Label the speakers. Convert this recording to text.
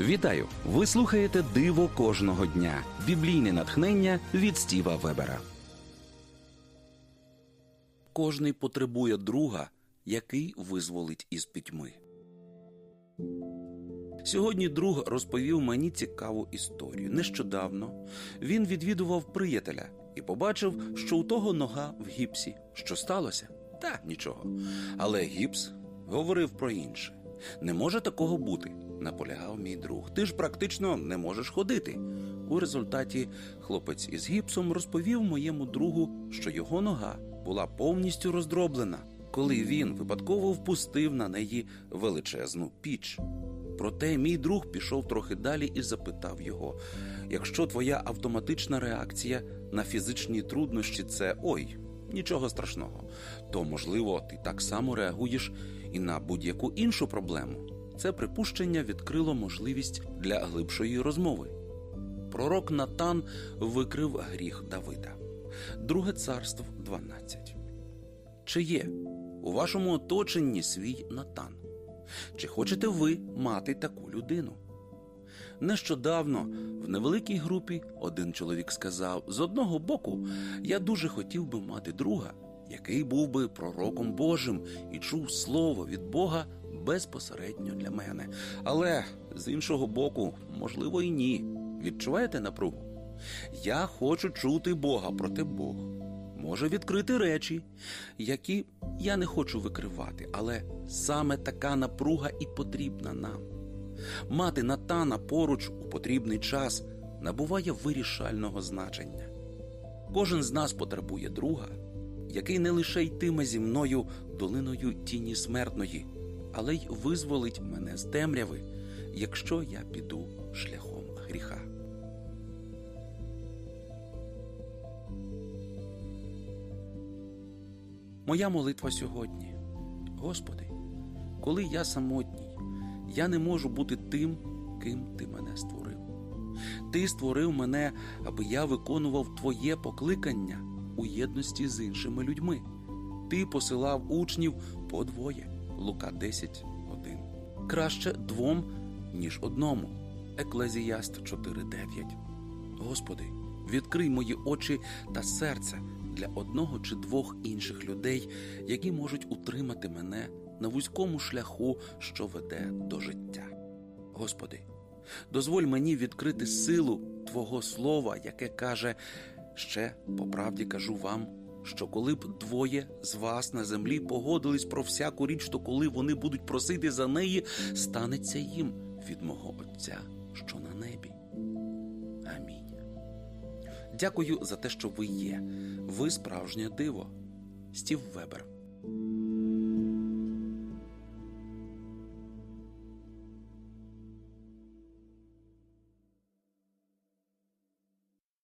Speaker 1: Вітаю! Ви слухаєте Диво кожного дня. Біблійне натхнення від Стіва Вебера. Кожний потребує друга, який визволить із пітьми. Сьогодні друг розповів мені цікаву історію. Нещодавно він відвідував приятеля і побачив, що у того нога в гіпсі. Що сталося? Та нічого. Але гіпс говорив про інше. Не може такого бути, наполягав мій друг. Ти ж практично не можеш ходити. У результаті хлопець із гіпсом розповів моєму другу, що його нога була повністю роздроблена, коли він випадково впустив на неї величезну піч. Проте мій друг пішов трохи далі і запитав його: якщо твоя автоматична реакція на фізичні труднощі це ой, нічого страшного, то можливо ти так само реагуєш і на будь-яку іншу проблему. Це припущення відкрило можливість для глибшої розмови. Пророк Натан викрив гріх Давида. Друге царство 12. Чи є у вашому оточенні свій Натан? Чи хочете ви мати таку людину? Нещодавно в невеликій групі один чоловік сказав: з одного боку, я дуже хотів би мати друга, який був би пророком Божим і чув слово від Бога безпосередньо для мене. Але з іншого боку, можливо, і ні. Відчуваєте напругу? Я хочу чути Бога, проте Бог може відкрити речі, які я не хочу викривати, але саме така напруга і потрібна нам. Мати Натана поруч у потрібний час набуває вирішального значення. Кожен з нас потребує друга, який не лише йтиме зі мною долиною тіні смертної, але й визволить мене з темряви, якщо я піду шляхом гріха. Моя молитва сьогодні. Господи, коли я самотній, я не можу бути тим, ким Ти мене створив. Ти створив мене, аби я виконував Твоє покликання у єдності з іншими людьми. Ти посилав учнів по двоє. Лука 10, 1. Краще двом, ніж одному. Еклезіаст 4.9. Господи, відкрий мої очі та серце для одного чи двох інших людей, які можуть утримати мене на вузькому шляху, що веде до життя. Господи, дозволь мені відкрити силу Твого Слова, яке каже, ще по правді кажу вам, що коли б двоє з вас на землі погодились про всяку річ, то коли вони будуть просити за неї, станеться їм від мого Отця, що на небі. Амінь. Дякую за те, що ви є. Ви справжнє диво. Стів Вебер.